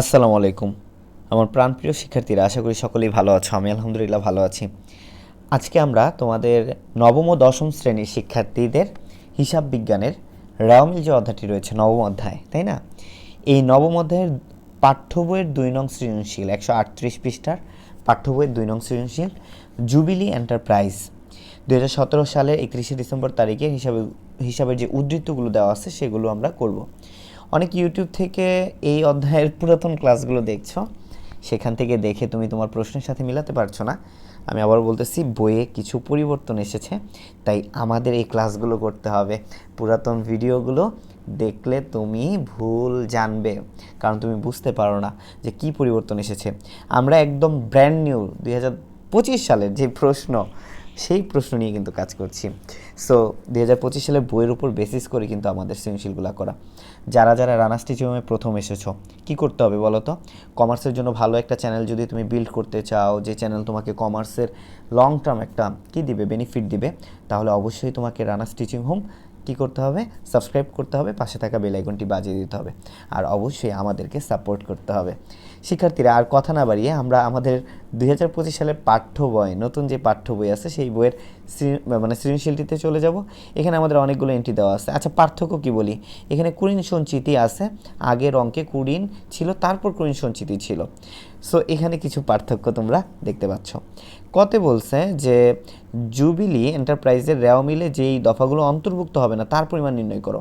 আসসালামু আলাইকুম। আমার প্রাণপ্রিয় শিক্ষার্থীরা, আশা করি সকলেই ভালো আছো। আমি আলহামদুলিল্লাহ ভালো আছি। আজকে আমরা তোমাদের নবম ও দশম শ্রেণির শিক্ষার্থীদের হিসাব বিজ্ঞানের রায়মিল যে অধ্যায়টি রয়েছে, নবম অধ্যায়, তাই না? এই নবম অধ্যায়ের পাঠ্য বইয়ের দুই নং সৃজনশীল, একশো আটত্রিশ পৃষ্ঠার পাঠ্য বইয়ের দুই নং সৃজনশীল জুবিলি এন্টারপ্রাইজ দু হাজার সতেরো সালের একত্রিশে ডিসেম্বর তারিখে হিসাবে হিসাবের যে উদ্ধৃতগুলো দেওয়া আছে, সেগুলো আমরা করব। অনেক ইউটিউব থেকে এই অধ্যায়ের পুরাতন ক্লাসগুলো দেখছ। সেখান থেকে দেখে তুমি তোমার প্রশ্নের সাথে মিলাতে পারছ না। আমি আবার বলতেছি, বইয়ে কিছু পরিবর্তন এসেছে, তাই আমাদের এই ক্লাসগুলো করতে হবে। পুরাতন ভিডিওগুলো দেখলে তুমি ভুল জানবে, কারণ তুমি বুঝতে পারো না যে কি পরিবর্তন এসেছে। আমরা একদম ব্র্যান্ড নিউ দুই হাজার পঁচিশ সালের যে প্রশ্ন সেই প্রশ্ন নিয়ে কিন্তু কাজ করছি। সো দুই হাজার পঁচিশ সালের বইয়ের উপর বেসিস করে কিন্তু আমাদের সৃজনশীলগুলো করা। যারা যারা রানাস টিচিংয়ে প্রথম এসেছ, কি করতে হবে বলো তো? কমার্সের জন্য ভালো একটা চ্যানেল যদি তুমি বিল্ড করতে চাও, যে চ্যানেল তোমাকে কমার্সের লং টার্ম একটা কি দিবে বেনিফিট দিবে, তাহলে অবশ্যই তোমাকে রানাস টিচিং হোম কী করতে হবে? সাবস্ক্রাইব করতে হবে, পাশে থাকা বেল আইকনটি বাজিয়ে দিতে হবে। আর অবশ্যই আমাদেরকে সাপোর্ট করতে হবে। শিক্ষার্থীরা, আর কথা না বাড়িয়ে আমরা আমাদের দুই হাজার পঁচিশ সালের পাঠ্য বই, নতুন যে পাঠ্য বই আছে, সেই বইয়ের মানে সৃজনশীলটিতে চলে যাব। এখানে আমাদের অনেকগুলো এন্ট্রি দেওয়া আছে। আচ্ছা পার্থক্য কি বলি? এখানে কুড়িন সঞ্চিতি আছে। আগের অঙ্কে কুড়িন ছিল, তারপর কুড়িন সঞ্চিতি ছিল। সো এখানে কিছু পার্থক্য তোমরা দেখতে পাচ্ছ। কতে বলছে যে জুবিলি এন্টারপ্রাইজের রেও মিলে যেই দফাগুলো অন্তর্ভুক্ত হবে না, তার পরিমাণ নির্ণয় করো।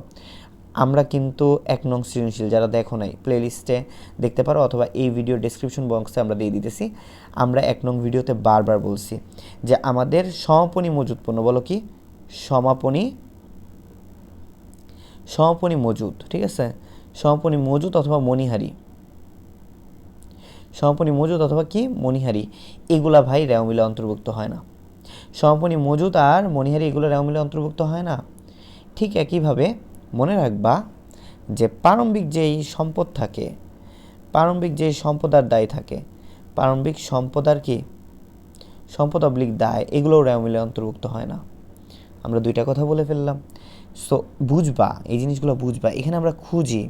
আমরা কিন্তু এক নং সৃজনশীল, যারা দেখো নাই প্লেলিস্টে দেখতে পারো অথবা এই ভিডিও ডেসক্রিপশন বক্সে আমরা দিয়ে দিতেছি। আমরা এক নং ভিডিওতে বারবার বলছি যে আমাদের সমাপনী মজুদ পণ্য বলো কি? সমাপনী সমাপনী মজুদ ঠিক আছে? সমাপনী মজুদ অথবা মণিহারি। সমাপনী মজুদ অথবা কি? মণিহারি। এগুলা ভাই রেও মিলে অন্তর্ভুক্ত হয় না। সমাপনী মজুদ আর মণিহারি এগুলো রেও মিলে অন্তর্ভুক্ত হয় না। ঠিক একইভাবে মনে রাখবা যে প্রারম্ভিক যেই সম্পদ থাকে, প্রারম্ভিক যেই সম্পদার দায় থাকে, প্রারম্ভিক সম্পদার কি? সম্পদ অবলিক দায় এগুলোও রেও মিলে অন্তর্ভুক্ত হয় না। আমরা দুইটা কথা বলে ফেললাম। সো বুঝবা, এই জিনিসগুলো বুঝবা। এখানে আমরা খুঁজি।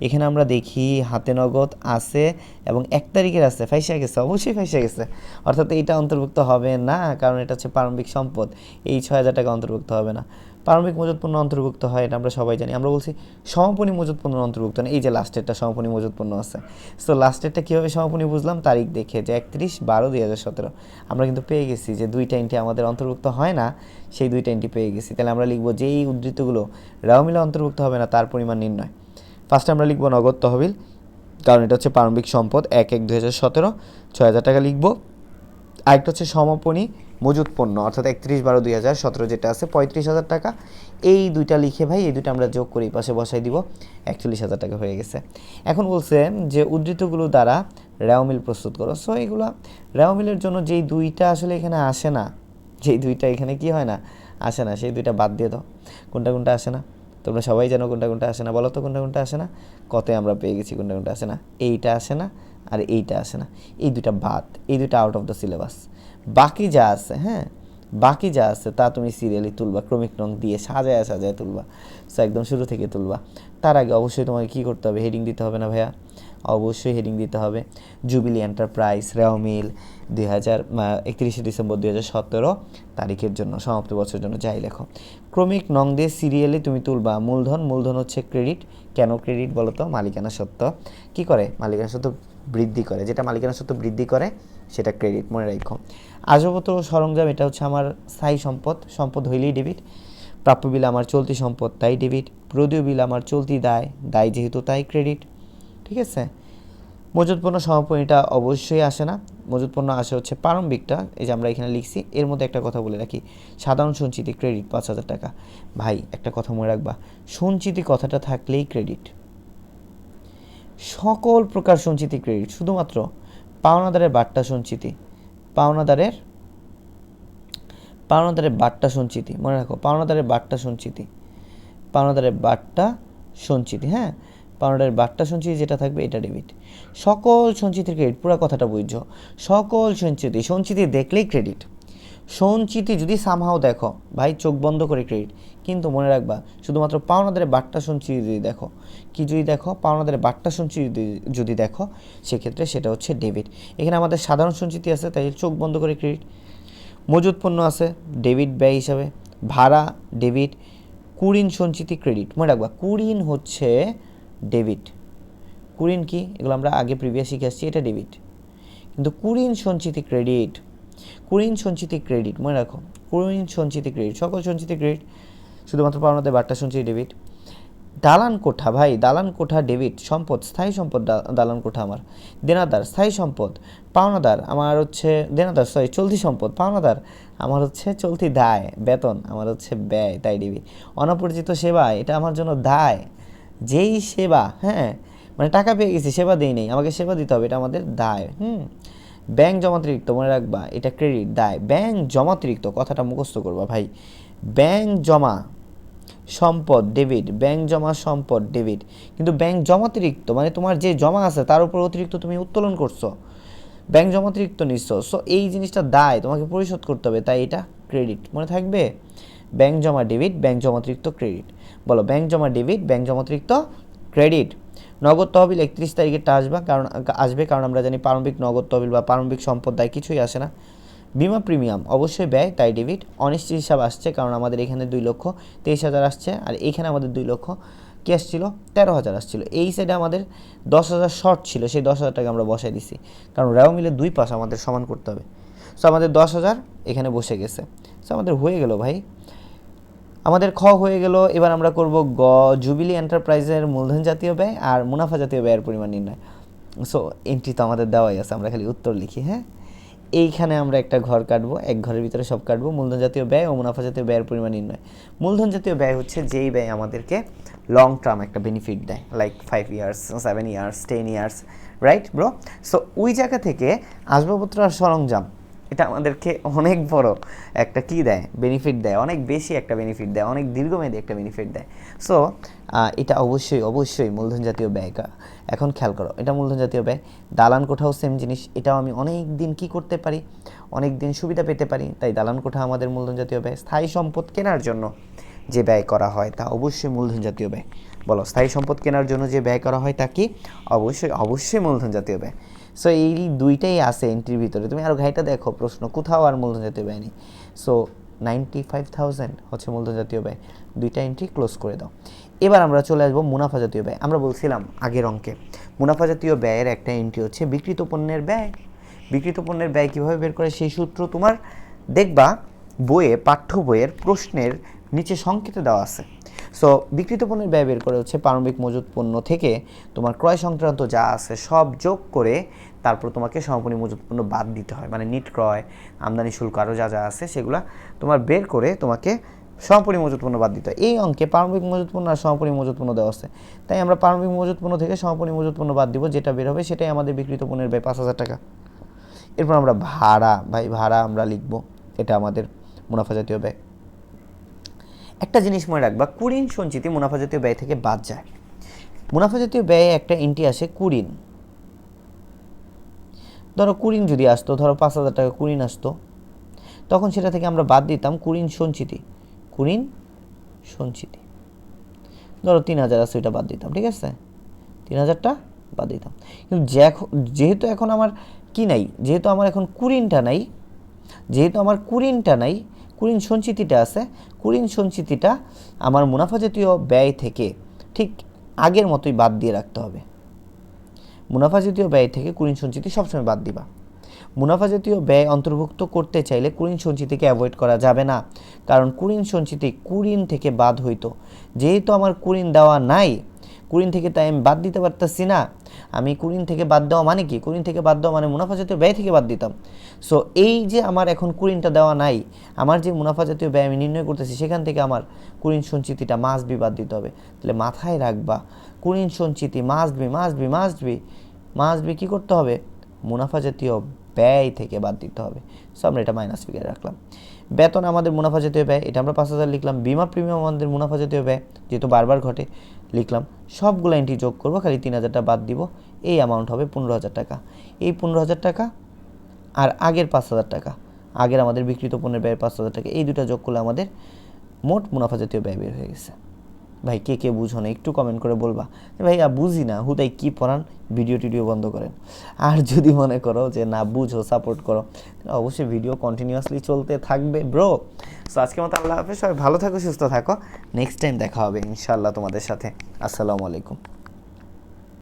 এখানে আমরা দেখি হাতে নগদ আছে এবং এক তারিখের আছে ফাইসা গেছে, অবশ্যই ফাইসা গেছে। অর্থাৎ এইটা অন্তর্ভুক্ত হবে না, কারণ এটা হচ্ছে প্রারম্ভিক সম্পদ। এই ছয় হাজার টাকা অন্তর্ভুক্ত হবে না। প্রারম্ভিক মজুত পণ্য অন্তর্ভুক্ত হয় এটা আমরা সবাই জানি। আমরা বলছি সমাপনী মজুত পণ্য অন্তর্ভুক্ত না, এই যে লাস্টেরটা সমাপনী মজুত পণ্য আছে। সো লাস্টেরটা কীভাবে সমাপনী বুঝলাম? তারিখ দেখে যে একত্রিশ বারো দুই হাজার সতেরো। আমরা কিন্তু পেয়ে গেছি যে দুইটা ইন্টি আমাদের অন্তর্ভুক্ত হয় না, সেই দুইটা ইন্টি পেয়ে গেছি। তাহলে আমরা লিখব যে এই উদ্ধৃতগুলো রাও মিলে অন্তর্ভুক্ত হবে না, তার পরিমাণ নির্ণয়। ফার্স্টে আমরা লিখব নগদ তহবিল, কারণ এটা হচ্ছে প্রারম্ভিক সম্পদ, এক এক দুই হাজার সতেরো, ছয় হাজার টাকা লিখব। আরেকটা হচ্ছে সমাপনী মজুত পণ্য, অর্থাৎ একত্রিশ বারো দুই হাজার সতেরো যেটা আছে, পঁয়ত্রিশ হাজার টাকা। এই দুইটা লিখে ভাই, এই দুইটা আমরা যোগ করি পাশে বসাই দিব, একচল্লিশ হাজার টাকা হয়ে গেছে। এখন বলছে যে উদ্ধৃতগুলো দ্বারা রেও মিল প্রস্তুত করো। সো এগুলো রেও মিলের জন্য যেই দুইটা আসলে এখানে আসে না, যেই দুইটা এখানে কি হয় না, আসে না, সেই দুইটা বাদ দিয়ে দাও। কোনটা কোনটা আসে না? তোমরা সবাই জানো কোনটা কোনটা আসে না। বলো তো কোনটা কোনটা আসে না? কতে আমরা পেয়ে গেছি কোনটা কোনটা আসে না। এইটা আসে না আর এইটা আসে না। এই দুইটা বাদ, এই দুইটা আউট অফ দ্য সিলেবাস বাকি যা আছে হ্যাঁ? বাকি যা আছে, তা তুমি সিরিয়ালি তুলবা, ক্রমিক রং দিয়ে সাজায় সাজায় তুলবা। সো একদম শুরু থেকে তুলবা। তার আগে অবশ্যই তোমাকে কী করতে হবে? হেডিং দিতে হবে না ভাইয়া? অবশ্যই হেডিং দিতে হবে। জুবিলি এন্টারপ্রাইজ রেও মিল দুই হাজার একত্রিশে ডিসেম্বর দুই হাজার সতেরো তারিখের জন্য, সমাপ্তি বছরের জন্য যাই লেখো। ক্রমিক নং দিয়ে সিরিয়ালি তুমি তুলবা মূলধন। মূলধন হচ্ছে ক্রেডিট কেন ক্রেডিট বলো তো মালিকানা সত্ত্ব। কী করে? মালিকানা সত্ত্ব বৃদ্ধি করে। যেটা মালিকানা সত্ত্ব বৃদ্ধি করে সেটা ক্রেডিট মনে রাখো। আসবাবপত্র সরঞ্জাম, এটা হচ্ছে আমার স্থায়ী সম্পদ সম্পদ হইলেই ডেবিট প্রাপ্য বিল আমার চলতি সম্পদ, তাই ডেবিট প্রদীয় বিল আমার চলতি দায় দায় যেহেতু তাই ক্রেডিট ঠিক আছে? মজুত পণ্য সমাপনীটা অবশ্যই আসে না। মজুত পণ্য আসে হচ্ছে প্রারম্ভিকটা, এই যে আমরা এখানে লিখছি। এর মধ্যে একটা কথা বলে রাখি, সাধারণ সঞ্চিতি ক্রেডিট পাঁচ হাজার টাকা। ভাই, একটা কথা মনে রাখবা, সঞ্চিতি কথাটা থাকলেই ক্রেডিট সকল প্রকার সঞ্চিতি ক্রেডিট শুধুমাত্র পাওনাদারের বাট্টা সঞ্চিতি। পাওনাদারের পাওনাদারের বাট্টা সঞ্চিতি। মনে রাখো, পাওনাদারের বার্তা সঞ্চিতি। পাওনাদারের বাট্টা সঞ্চিতি হ্যাঁ? পাওনাদারের বাট্টা সঞ্চিতি যেটা থাকবে এটা ডেবিট সকল সঞ্চিতির ক্রেডিট পুরো কথাটা বুঝছ। সকল সঞ্চিতি সঞ্চিতি দেখলেই ক্রেডিট সঞ্চিতি যদি সামহাও দেখো, ভাই চোখ বন্ধ করে ক্রেডিট কিন্তু মনে রাখবা, শুধুমাত্র পাওনাদের বাট্টা সঞ্চিতি যদি দেখো, কি যদি দেখো পাওনাদের বাট্টা সঞ্চিতি যদি- দেখো, সেক্ষেত্রে সেটা হচ্ছে ডেবিট এখানে আমাদের সাধারণ সঞ্চিতি আছে, তাই চোখ বন্ধ করে ক্রেডিট মজুত পণ্য আছে ডেবিট ব্যয় হিসাবে, ভাড়া ডেবিট কুড়িন সঞ্চিতি ক্রেডিট মনে রাখবা, কুড়িন হচ্ছে ডেবিট কুড়িন কি? এগুলো আমরা আগে প্রিভিয়াস শিখে আসছি, এটা ডেবিট কিন্তু কুড়িন সঞ্চিতি ক্রেডিট কুড়িন সঞ্চিতি ক্রেডিট, মনে রাখো কুড়িন সঞ্চিতি ক্রেডিট, সকল সঞ্চিতি ক্রেডিট, শুধুমাত্র পাওনাদের বার্তা সঞ্চিতি ডেবিট। দালান কোঠা, ভাই, দালান কোঠা ডেবিট, সম্পদ, স্থায়ী সম্পদ দালান কোঠা আমার। দেনাদার, স্থায়ী সম্পদ। পাওনাদার আমার হচ্ছে, দেনাদার সরি চলতি সম্পদ। পাওনাদার আমার হচ্ছে চলতি দায়, বেতন আমার হচ্ছে ব্যয়, তাই ডেবিট। অনপরিচিত সেবা, এটা আমার জন্য দায়। যেই সেবা হ্যাঁ মানে টাকা পেয়ে গেছি, সেবা দেই নেই, আমাকে সেবা দিতে হবে, এটা আমাদের দায়, হুম। ব্যাংক জমাতিরিক্ত, মনে রাখবা, এটা ক্রেডিট দায়। ব্যাংক জমাতিরিক্ত, কথাটা মুখস্থ করবা, ভাই। ব্যাংক জমা সম্পদ ডেবিট ব্যাংক জমা সম্পদ ডেবিট কিন্তু ব্যাংক জমাতিরিক্ত মানে তোমার যে জমা আছে, তার উপর অতিরিক্ত তুমি উত্তোলন করছ। ব্যাংক জমাতিরিক্ত নিচ্ছ সো এই জিনিসটা দায়, তোমাকে পরিশোধ করতে হবে। তাই এটা ক্রেডিট মনে থাকবে? ব্যাংক জমা ডেবিট ব্যাংক জমাতিরিক্ত ক্রেডিট বলো, ব্যাংক জমা ডেবিট ব্যাংক জমাতিরিক্ত ক্রেডিট নগদ তহবিল একত্রিশ তারিখেরটা আসবে, কারণ আসবে কারণ আমরা জানি প্রারম্ভিক নগদ তহবিল বা প্রারম্ভিক সম্পদ দায় কিছুই আসে না। বিমা প্রিমিয়াম অবশ্যই ব্যয়, তাই ডেবিট। অনিশ্চিত হিসাব আসছে, কারণ আমাদের এখানে দুই লক্ষ তেইশ হাজার আসছে, আর এইখানে আমাদের দুই লক্ষ কি আসছিল? তেরো হাজার আসছিল। এই সাইডে আমাদের দশ হাজার শর্ট ছিল, সেই দশ হাজার টাকা আমরা বসাই দিছি। কারণ র্যাও মিলে দুই পাশ আমাদের সমান করতে হবে। সো আমাদের দশ হাজার এখানে বসে গেছে। সো আমাদের হয়ে গেল ভাই। আমাদের খ হয়ে গেল, এবার আমরা করব গ। জুবিলি এন্টারপ্রাইজের মূলধন জাতীয় ব্যয় আর মুনাফা জাতীয় ব্যয়ের পরিমাণ নির্ণয়। সো এন্ট্রি তো আমাদের দেওয়াই আছে, আমরা খালি উত্তর লিখি হ্যাঁ? এইখানে আমরা একটা ঘর কাটবো, এক ঘরের ভিতরে সব কাটবো, মূলধন জাতীয় ব্যয় ও মুনাফা জাতীয় ব্যয়ের পরিমাণ নির্ণয়। মূলধন জাতীয় ব্যয় হচ্ছে যেই ব্যয় আমাদেরকে লং টার্ম একটা বেনিফিট দেয় like five years seven years ten years right bro so ওই জায়গা থেকে আসবাবপত্র আর সরঞ্জাম এটা আমাদেরকে অনেক বড় একটা কি দেয়? বেনিফিট দেয়। অনেক বেশি একটা বেনিফিট দেয়। অনেক দীর্ঘমেয়াদী একটা বেনিফিট দেয়। সো এটা অবশ্যই অবশ্যই মূলধন জাতীয় ব্যয় এখন খেয়াল করো, এটা মূলধন জাতীয় ব্যয়। দালান কোঠাও সেম জিনিস। এটাও আমি অনেক দিন কি করতে পারি? অনেক দিন সুবিধা পেতে পারি। তাই দালান কোঠা আমাদের মূলধন জাতীয় ব্যয়। স্থায়ী সম্পদ কেনার জন্য যে ব্যয় করা হয়, তা অবশ্যই মূলধন জাতীয় ব্যয়। বলো, স্থায়ী সম্পদ কেনার জন্য যে ব্যয় করা হয়, তা কি? অবশ্যই অবশ্যই মূলধন জাতীয় ব্যয়। সো এই দুইটাই আছে এন্ট্রির ভিতরে। তুমি আরও ঘাইটা দেখো, প্রশ্ন, কোথাও আর মূলধন জাতীয় ব্যয় নেই। সো নাইনটি ফাইভ থাউজেন্ড হচ্ছে মূলধন জাতীয় ব্যয়। দুইটা এন্ট্রি ক্লোজ করে দাও। এবার আমরা চলে আসব মুনাফা জাতীয় ব্যয়। আমরা বলছিলাম আগের অঙ্কে, মুনাফা জাতীয় ব্যয়ের একটা এন্ট্রি হচ্ছে বিকৃত পণ্যের ব্যয়। বিকৃত পণ্যের ব্যয় কীভাবে বের করে? সেই সূত্র তোমার দেখবা বইয়ে, পাঠ্য বইয়ের প্রশ্নের নিচে সংকেতে দেওয়া আছে। সো বিকৃত পণ্যের ব্যয় বের করে হচ্ছে প্রারম্ভিক মজুত পণ্য থেকে তোমার ক্রয় সংক্রান্ত যা আছে সব যোগ করে তারপর তোমাকে সমাপনী মজুত পণ্য বাদ দিতে হয়। মানে নিট ক্রয়, আমদানি শুল্ক আরও যা যা আছে সেগুলা তোমার বের করে তোমাকে সমাপনী মজুত পণ্য বাদ দিতে হয়। এই অঙ্কে প্রারম্ভিক মজুত পণ্য আর সমাপনী মজুত পণ্য দেওয়া আছে। তাই আমরা প্রারম্ভিক মজুত পণ্য থেকে সমাপনী মজুত পণ্য বাদ দিব, যেটা বের হবে সেটাই আমাদের বিকৃত পণ্যের ব্যয় পাঁচ হাজার টাকা। এরপর আমরা ভাড়া, ভাই ভাড়া আমরা লিখব। এটা আমাদের মুনাফা জাতীয় ব্যয়। একটা জিনিস মনে রাখবা কুড়িন সঞ্চিতি মুনাফা জাতীয় ব্যয় থেকে বাদ যায়। মুনাফা জাতীয় ব্যয়ে একটা এন্ট্রি আসে কুড়িন ধরো কুড়িন যদি আসতো, ধরো পাঁচ হাজার টাকা কুড়িন আসতো, তখন সেটা থেকে আমরা বাদ দিতাম কুড়িন সঞ্চিতি। কুড়িন সঞ্চিতি। ধরো তিন হাজার আছে, ওইটা বাদ দিতাম, ঠিক আছে? তিন হাজারটা বাদ দিতাম। কিন্তু যেহেতু এখন আমার কি নাই, যেহেতু আমার এখন কুড়িনটা নাই, যেহেতু আমার কুড়িনটা নাই কুড়িন সঞ্চিতিটা আছে। কুড়িন সঞ্চিতিটা আমার মুনাফা জাতীয় ব্যয় থেকে ঠিক আগের মতোই বাদ দিয়ে রাখতে হবে। মুনাফা জাতীয় ব্যয় থেকে কুড়িন সঞ্চিতি সবসময় বাদ দিবা। মুনাফা জাতীয় ব্যয় অন্তর্ভুক্ত করতে চাইলে কুড়িন সঞ্চিতিকে অ্যাভয়েড করা যাবে না। কারণ কুড়িন সঞ্চিতি কুড়িন থেকে বাদ হইতো। যেহেতু আমার কুড়িন দেওয়া নাই কুড়িন থেকে তাই আমি বাদ দিতে পারতেছি না আমি কুড়িন থেকে বাদ দেওয়া মানে কি? কুড়িন থেকে বাদ দেওয়া মানে মুনাফা জাতীয় ব্যয় থেকে বাদ দিতাম। সো এই যে আমার এখন কুড়িনটা দেওয়া নাই, আমার যে মুনাফা জাতীয় ব্যয় আমি নির্ণয় করতেছি, সেখান থেকে আমার কুড়িন সঞ্চিতিটা মাস বি বাদ দিতে হবে। তাহলে মাথায় রাখবা কুড়িন সঞ্চিতি মাস বি মাস বি মাস বি মাস বি কী করতে হবে? মুনাফা জাতীয় ব্যয় থেকে বাদ দিতে হবে। সো আমরা এটা মাইনাস ফিগার রাখলাম। বেতন আমাদের মুনাফা জাতীয় ব্যয়, এটা আমরা পাঁচ হাজার লিখলাম। বিমা প্রিমিয়াম আমাদের মুনাফা জাতীয় ব্যয়, যেহেতু বারবার ঘটে, লিখলাম। সবগুলো এন্ট্রি যোগ করব, খালি তিন হাজারটা বাদ দিব। এই অ্যামাউন্ট হবে পনেরো হাজার টাকা। এই পনেরো হাজার টাকা আর আগের পাঁচ হাজার টাকা। আগের আমাদের বিক্রিত পণ্যের ব্যয় পাঁচ হাজার টাকা। এই দুটো যোগ করলে আমাদের মোট মুনাফা জাতীয় ব্যয় বের হয়ে গেছে। ভাই, কে কে বুঝো না, একটু কমেন্ট করে বলবা। ভাই বুঝি না, হুদাই কি পড়ান? ভিডিও টিডিও বন্ধ করেন। আর যদি মনে করো যে না, বুঝো সাপোর্ট করো অবশ্যই ভিডিও কন্টিনিউয়াসলি চলতে থাকবে ব্রো সো আজকে মতো আল্লাহ হাফেজ, সবাই ভালো থাকো, সুস্থ থাকো। নেক্সট টাইম দেখা হবে, ইনশাআল্লাহ তোমাদের সাথে। আসসালামু আলাইকুম।